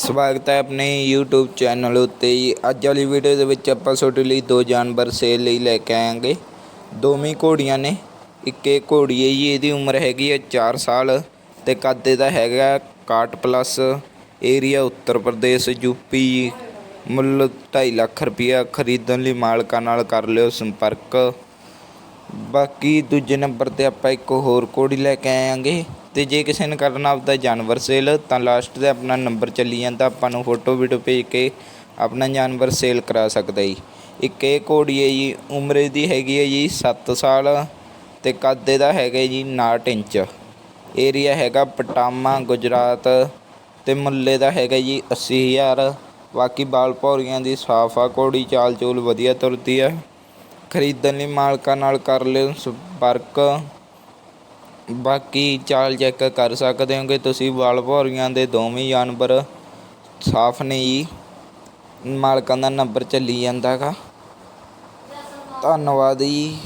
ਸਵਾਗਤ ਹੈ ਆਪਣੇ YouTube ਚੈਨਲ ਉੱਤੇ ਅੱਜ ਵਾਲੀ ਵੀਡੀਓ ਦੇ ਵਿੱਚ ਆਪਾਂ ਤੁਹਾਡੇ ਲਈ ਦੋ ਜਾਨਵਰ ਸੇਲ ਲਈ ਲੈ ਕੇ ਆਵਾਂਗੇ। ਦੋਵੇਂ ਘੋੜੀਆਂ ਨੇ। ਇੱਕ ਇਹ ਘੋੜੀ ਹੈ ਜੀ, ਇਹਦੀ ਉਮਰ ਹੈਗੀ ਹੈ 4 ਸਾਲ ਤੇ ਕੱਦ ਇਹਦਾ ਹੈਗਾ 61 plus area Uttar Pradesh UP ਮੁੱਲ 2.5 ਲੱਖ ਰੁਪਇਆ ਖਰੀਦਣ ਲਈ ਮਾਲਕਾਂ ਨਾਲ ਕਰ ਲਿਓ ਸੰਪਰਕ। ਬਾਕੀ ਦੂਜੇ ਨੰਬਰ ਤੇ ਆਪਾਂ ਇੱਕ ਹੋਰ ਘੋੜੀ ਲੈ ਕੇ ਆਵਾਂਗੇ ਅਤੇ ਜੇ ਕਿਸੇ ਨੇ ਕਰਨਾ ਆਪਦਾ ਜਾਨਵਰ ਸੇਲ, ਤਾਂ ਲਾਸਟ ਤੇ ਆਪਣਾ ਨੰਬਰ ਚੱਲੀ ਜਾਂਦਾ, ਆਪਾਂ ਨੂੰ ਫੋਟੋ ਵੀਡੀਓ ਭੇਜ ਕੇ ਆਪਣਾ ਜਾਨਵਰ ਸੇਲ ਕਰਾ ਸਕਦਾ ਜੀ। ਇੱਕ ਇਹ ਘੋੜੀ ਹੈ ਜੀ, ਉਮਰ ਦੀ ਹੈਗੀ ਹੈ ਜੀ 7 ਸਾਲ ਤੇ ਕੱਦ ਇਹਦਾ ਹੈਗਾ ਜੀ 59 ਇੰਚ। ਏਰੀਆ ਹੈਗਾ ਪਟਾਮਾ, ਗੁਜਰਾਤ ਤੇ ਮੁੱਲੇ ਦਾ ਹੈਗਾ ਜੀ 80000 ਬਾਕੀ ਬਾਲ ਭੌਰੀਆਂ ਦੀ ਸਾਫ਼ ਆ ਘੋੜੀ ਚਾਲ ਚੂਲ ਵਧੀਆ ਤੁਰਦੀ ਆ। ਖਰੀਦਣ ਲਈ ਮਾਲਕਾਂ ਨਾਲ ਕਰ ਲਿਓ, ਸੰਪਰਕ। ਬਾਕੀ ਚਾਲ ਚੈੱਕ ਕਰ ਸਕਦੇ ਹੋਗੇ ਤੁਸੀਂ, ਵਾਲ ਭੌਰੀਆਂ ਦੇ ਦੋਵੇਂ ਜਾਨਵਰ ਸਾਫ਼ ਨੇ ਜੀ। ਮਾਲਕਾਂ ਦਾ ਨੰਬਰ ਚੱਲੀ ਜਾਂਦਾ ਗਾ ਧੰਨਵਾਦ ਜੀ।